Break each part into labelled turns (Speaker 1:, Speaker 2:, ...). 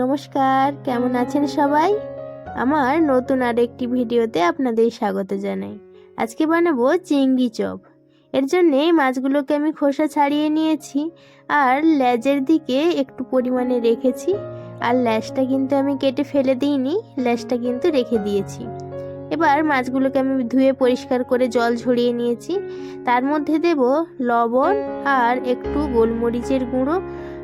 Speaker 1: নমস্কার, কেমন আছেন সবাই? আমার নতুন আর একটি ভিডিওতে আপনাদের স্বাগত জানাই। আজকে বানাবো চিংড়ি চপ। এর জন্যে মাছগুলোকে আমি খোসা ছাড়িয়ে নিয়েছি আর ল্যাজের দিকে একটু পরিমাণে রেখেছি। আর ল্যাসটা কিন্তু আমি কেটে ফেলে দিইনি ল্যাসটা কিন্তু রেখে দিয়েছি। এবার মাছগুলোকে আমি ধুয়ে পরিষ্কার করে জল ঝরিয়ে নিয়েছি। তার মধ্যে দেব লবণ আর একটু গোলমরিচের গুঁড়ো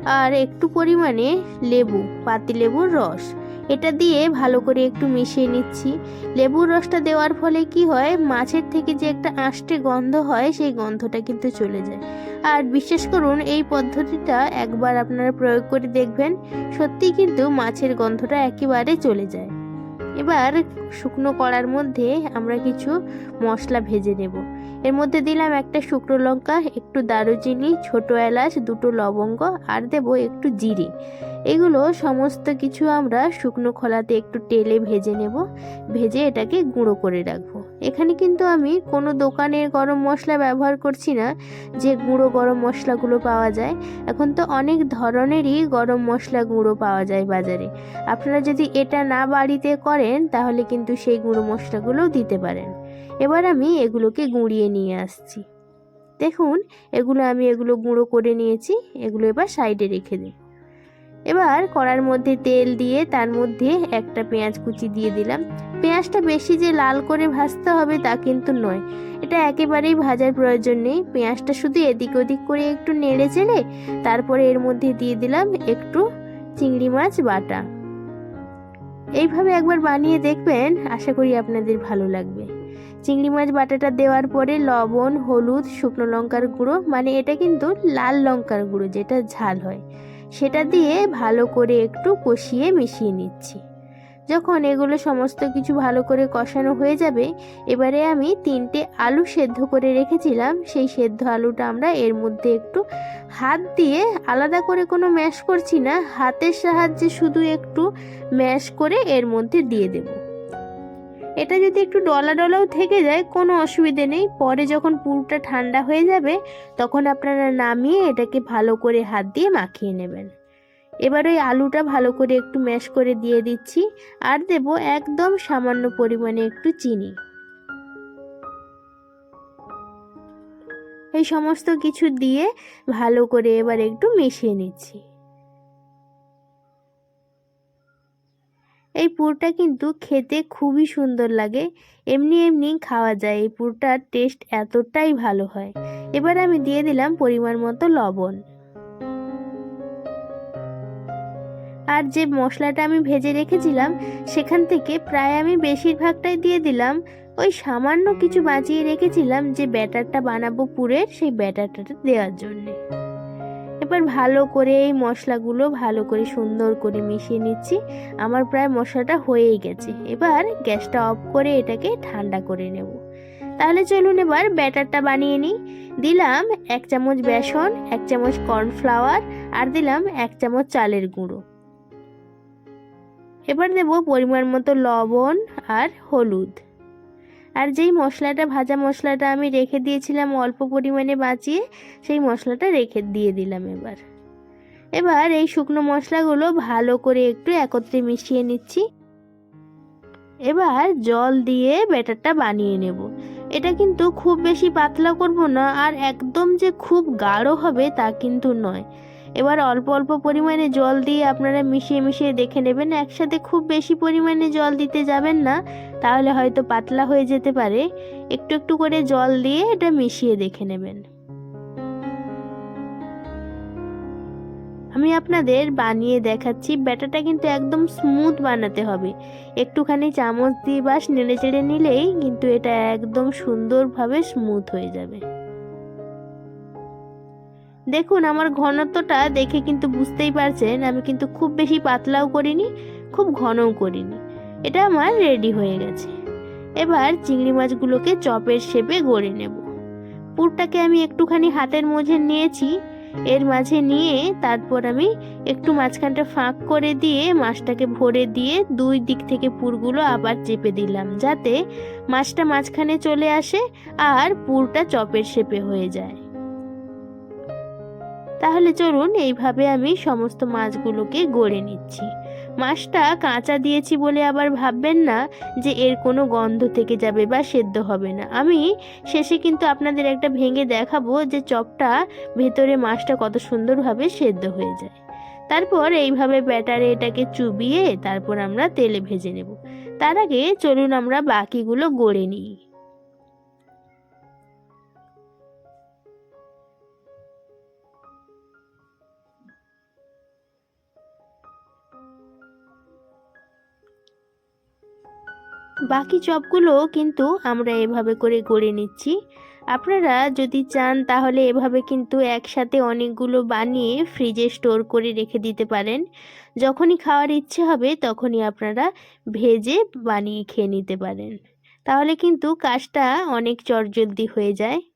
Speaker 1: আর একটু পরিমাণে লেবু পাতিলেবুর রস। এটা দিয়ে ভালো করে একটু মিশিয়ে নিচ্ছি। লেবুর রসটা দেওয়ার ফলে কি হয়, মাছের থেকে যে একটা আষ্টে গন্ধ হয়, সেই গন্ধটা কিন্তু চলে যায়। আর বিশ্বাস করুন, এই পদ্ধতিটা একবার আপনারা প্রয়োগ করে দেখবেন সত্যি কিন্তু মাছের গন্ধটা একেবারে চলে যায়। এবার শুকনো কড়ার মধ্যে আমরা কিছু মশলা ভেজে নেব। এর মধ্যে দিলাম একটা শুকনো লঙ্কা, একটু দারুচিনি, ছোট এলাচ, দুটো লবঙ্গ, আর দেব একটু জিরে। এগুলো সমস্ত কিছু আমরা শুকনো খোলাতে একটু তেলে ভেজে নেব। ভেজে এটাকে গুঁড়ো করে রাখব। এখানে কিন্তু আমি কোনো দোকানের গরম মশলা ব্যবহার করছি না, যে গুঁড়ো গরম মশলাগুলো পাওয়া যায়। এখন তো অনেক ধরনেরই গরম মশলা গুঁড়ো পাওয়া যায় বাজারে। আপনারা যদি এটা না বাড়িতে করেন, তাহলে কিন্তু সেই গুঁড়ো মশলাগুলোও দিতে পারেন। এবার আমি এগুলোকে গুঁড়িয়ে নিয়ে আসছি। দেখুন, এগুলো আমি এগুলো গুঁড়ো করে নিয়েছি, এগুলো এবার সাইডে রেখে দিই। এবার কড়ার মধ্যে তেল দিয়ে তার মধ্যে একটা পেঁয়াজ কুচি দিয়ে দিলাম। পেঁয়াজটা বেশি যে লাল করে ভাজতে হবে তা কিন্তু নয়। এটা একেবারেই ভাজার প্রয়োজন নেই। পেঁয়াজটা শুধু এদিক ওদিক করে একটু নেড়ে চেড়ে তারপরে এর মধ্যে দিয়ে দিলাম একটু চিংড়ি মাছ বাটা। এইভাবে একবার বানিয়ে দেখবেন, আশা করি আপনাদের ভালো লাগবে। চিংড়ি মাছ বাটাটা দেওয়ার পরে লবণ, হলুদ, শুকনো লঙ্কার গুঁড়ো মানে এটা কিন্তু লাল লঙ্কার গুঁড়ো, যেটা ঝাল হয়। সেটা দিয়ে ভালো করে একটু কষিয়ে মিশিয়ে নিচ্ছি। যখন এগুলো সমস্ত কিছু ভালো করে কষানো হয়ে যাবে, এবারে আমি তিনটে আলু সেদ্ধ করে রেখেছিলাম। সেই সেদ্ধ আলুটা আমরা এর মধ্যে একটু হাত দিয়ে আলাদা করে কোনো ম্যাশ করছি না, হাতের সাহায্যে শুধু একটু ম্যাশ করে এর মধ্যে দিয়ে দেব। এটা যদি একটু ডলা ডলাও থেকে যায়, কোনো অসুবিধে নেই। পরে যখন পুরটা ঠান্ডা হয়ে যাবে, তখন আপনারা নামিয়ে এটাকে ভালো করে হাত দিয়ে মাখিয়ে নেবেন। এবার ওই আলুটা ভালো করে একটু ম্যাশ করে দিয়ে দিচ্ছি। আর দেব একদম সামান্য পরিমাণে একটু চিনি। এই সমস্ত কিছু দিয়ে ভালো করে এবার একটু মিশিয়ে নিচ্ছি। এই পুরটা কিন্তু খেতে খুবই সুন্দর লাগে। এমনি এমনি খাওয়া যায়। এই পুরটার টেস্ট এতটাই ভালো হয়। এবার আমি দিয়ে দিলাম পরিমাণ মতো লবণ। আর যে মশলাটা আমি ভেজে রেখেছিলাম, সেখান থেকে প্রায় আমি বেশিরভাগটাই দিয়ে দিলাম। ওই সামান্য কিছু বাঁচিয়ে রেখেছিলাম যে ব্যাটারটা বানাবো পুরের, সেই ব্যাটারটা দেওয়ার জন্য। এবার ভালো করে এই মশলাগুলো ভালো করে সুন্দর করে মিশিয়ে নিচ্ছি। আমার প্রায় মশলাটা হয়েই গেছে। এবার গ্যাসটা অফ করে এটাকে ঠান্ডা করে নেব। তাহলে চলুন এবার ব্যাটারটা বানিয়ে নিই। দিলাম এক চামচ বেসন, এক চামচ কর্নফ্লাওয়ার আর দিলাম এক চামচ চালের গুঁড়ো। এবার দেব পরিমাণ মতো লবণ আর হলুদ। আর যেই মশলাটা, ভাজা মশলাটা আমি রেখে দিয়েছিলাম অল্প পরিমাণে বাঁচিয়ে, সেই মশলাটা রেখে দিয়ে দিলাম এবার। এবার এই শুকনো মশলাগুলো ভালো করে একটু একত্রে মিশিয়ে নিচ্ছি। এবার জল দিয়ে ব্যাটারটা বানিয়ে নেব। এটা কিন্তু খুব বেশি পাতলা করব না, আর একদম যে খুব গাঢ় হবে তা কিন্তু নয়। এবার অল্প অল্প পরিমাণে জল দিয়ে আপনারা মিশিয়ে মিশিয়ে দেখে নেবেন, একসাথে খুব বেশি পরিমাণে জল দিতে যাবেন না, তাহলে হয়তো পাতলা হয়ে যেতে পারে। একটু একটু করে জল দিয়ে এটা মিশিয়ে দেখে নেবেন। আমি আপনাদের বানিয়ে দেখাচ্ছি ব্যাটারটা কিন্তু একদম স্মুথ বানাতে হবে। একটুখানি চামচ দিয়ে বাস নেড়ে চেড়ে নিলেই কিন্তু এটা একদম সুন্দরভাবে স্মুথ হয়ে যাবে। দেখুন, আমার ঘনত্বটা দেখে কিন্তু বুঝতেই পারছেন, আমি কিন্তু খুব বেশি পাতলাও করিনি, খুব ঘনও করিনি। এটা আমার রেডি হয়ে গেছে। এবার চিংড়ি মাছগুলোকে চপের শেপে গড়ে নেব। পুরটাকে আমি একটুখানি হাতের মধ্যে নিয়েছি। এর মাঝে নিয়ে তারপর আমি একটু মাঝখানটা ফাঁক করে দিয়ে মাছটাকে ভরে দিয়ে দুই দিক থেকে পুরগুলো আবার চেপে দিলাম, যাতে মাছটা মাঝখানে চলে আসে আর পুরটা চপের শেপে হয়ে যায়। তাহলে চলুন এইভাবে আমি সমস্ত মাছগুলোকে গড়ে নিচ্ছি। মাছটা কাঁচা দিয়েছি বলে আবার ভাববেন না যে এর কোনো গন্ধ থেকে যাবে বা সেদ্ধ হবে না। আমি শেষে কিন্তু আপনাদের একটা ভেঙে দেখাবো যে চপটা ভেতরে মাছটা কত সুন্দরভাবে সেদ্ধ হয়ে যায়। তারপর এইভাবে ব্যাটারে এটাকে চুবিয়ে তারপর আমরা তেলে ভেজে নেব। তার আগে চলুন আমরা বাকিগুলো গড়ে নিই। বাকি চপগুলো কিন্তু আমরা এভাবে করে গড়ে নিচ্ছি। আপনারা যদি চান তাহলে এভাবে কিন্তু একসাথে অনেকগুলো বানিয়ে ফ্রিজে স্টোর করে রেখে দিতে পারেন। যখনই খাওয়ার ইচ্ছে হবে তখনই আপনারা ভেজে বানিয়ে খেয়ে নিতে পারেন। তাহলে কিন্তু কাজটা অনেক চটজলদি হয়ে যায়।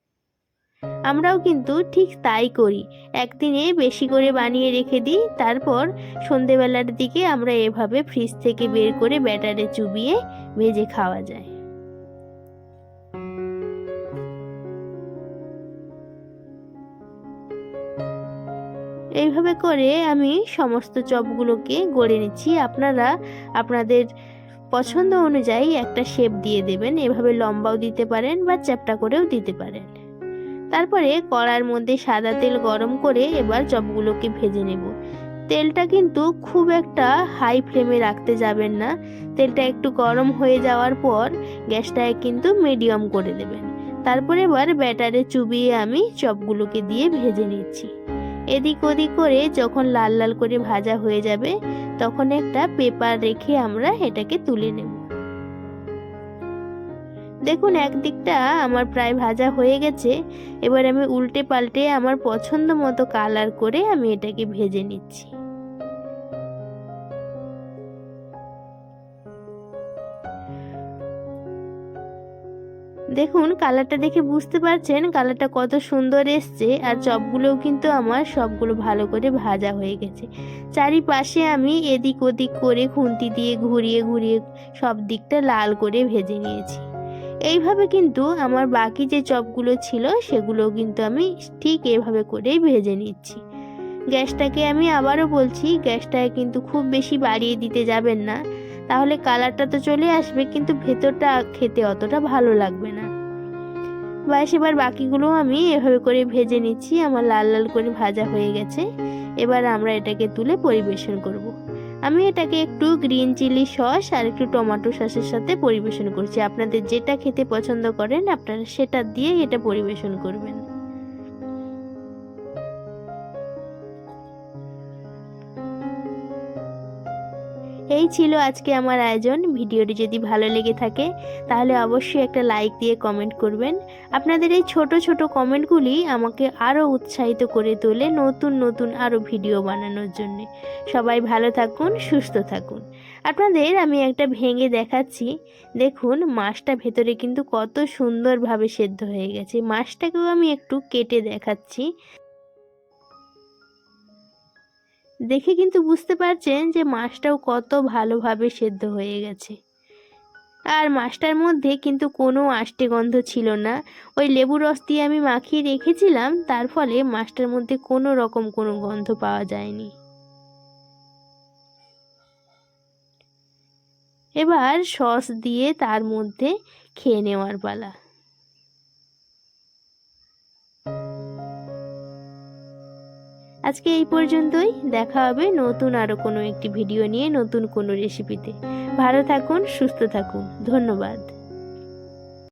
Speaker 1: আমরাও কিন্তু ঠিক তাই করি। একদিনে বেশি করে বানিয়ে রেখে দিই, তারপর সন্ধেবেলার দিকে আমরা এভাবে ফ্রিজ থেকে বের করে ব্যাটারে চুবিয়ে ভেজে খাওয়া যায়। এইভাবে করে আমি সমস্ত চপগুলোকে গড়ে নিচ্ছি। আপনারা আপনাদের পছন্দ অনুযায়ী একটা শেপ দিয়ে দেবেন। এভাবে লম্বাও দিতে পারেন বা চ্যাপটা করেও দিতে পারেন। তারপরে কড়ার মধ্যে সাদা তেল গরম করে এবার চপগুলোকে ভেজে নেব। তেলটা কিন্তু খুব একটা হাই ফ্লেমে রাখতে যাবেন না। তেলটা একটু গরম হয়ে যাওয়ার পর গ্যাসটাকে কিন্তু মিডিয়াম করে দেবেন। তারপরে এবার ব্যাটারে চুবিয়ে আমি চপগুলোকে দিয়ে ভেজে নিচ্ছি। এদিক ওদিক করে যখন লাল লাল করে ভাজা হয়ে যাবে, তখন একটা পেপার রেখে আমরা এটাকে তুলে নেব। দেখুন একদিকটা আমার প্রায় ভাজা হয়ে গেছে। এবার আমি উল্টে পাল্টে আমার পছন্দ মতো কালার করে আমি এটাকে ভেজে নিচ্ছি। দেখুন, কালারটা দেখে বুঝতে পারছেন কালারটা কত সুন্দর এসছে আর চপগুলোও কিন্তু আমার সবগুলো ভালো করে ভাজা হয়ে গেছে। চারিপাশে আমি এদিক ওদিক করে খুন্তি দিয়ে ঘুরিয়ে ঘুরিয়ে সব দিকটা লাল করে ভেজে নিয়েছি। এইভাবে কিন্তু আমার বাকি যে চপগুলো ছিল, সেগুলো কিন্তু আমি ঠিক এভাবে করেই ভেজে নিচ্ছি। গ্যাসটাকে আমি আবারও বলছি গ্যাসটাকে কিন্তু খুব বেশি বাড়িয়ে দিতে যাবেন না। তাহলে কালারটা তো চলে আসবে, কিন্তু ভেতরটা খেতে অতটা ভালো লাগবে না। ব্যাস, এবার বাকিগুলো আমি এভাবে করে ভেজে নিচ্ছি। আমার লাল লাল করে ভাজা হয়ে গেছে। এবার আমরা এটাকে তুলে পরিবেশন করব। আমি এটাকে একটু গ্রিন চিলি সস আর একটু টমেটো সসের সাথে পরিবেশন করছি। আপনাদের যেটা খেতে পছন্দ করেন, আপনারা সেটা দিয়ে এটা পরিবেশন করবেন। এই ছিল আজকে আমার আয়োজন। ভিডিওটি যদি ভালো লেগে থাকে, তাহলে অবশ্যই একটা লাইক দিয়ে কমেন্ট করবেন। আপনাদের এই ছোট ছোট কমেন্টগুলি আমাকে আরও উৎসাহিত করে তোলে নতুন নতুন আরও ভিডিও বানানোর জন্য। সবাই ভালো থাকুন, সুস্থ থাকুন। আপনাদের আমি একটা ভেঙে দেখাচ্ছি। দেখুন, মাছটা ভেতরে কিন্তু কত সুন্দরভাবে সেদ্ধ হয়ে গেছে। মাছটাকেও আমি একটু কেটে দেখাচ্ছি। দেখে কিন্তু বুঝতে পারছেন যে মাছটাও কত ভালোভাবে সেদ্ধ হয়ে গেছে। আর মাছটার মধ্যে কিন্তু কোনো আষ্টে গন্ধ ছিল না। ওই লেবু রস দিয়ে আমি মাখিয়ে রেখেছিলাম, তার ফলে মাছটার মধ্যে কোনো রকম কোনো গন্ধ পাওয়া যায়নি। এবার সস দিয়ে তার মধ্যে খেয়ে নেওয়ার পালা। আজকে এই পর্যন্তই। দেখা হবে নতুন আরও কোনো একটি ভিডিও নিয়ে নতুন কোনো রেসিপিতে ভালো থাকুন, সুস্থ থাকুন। ধন্যবাদ।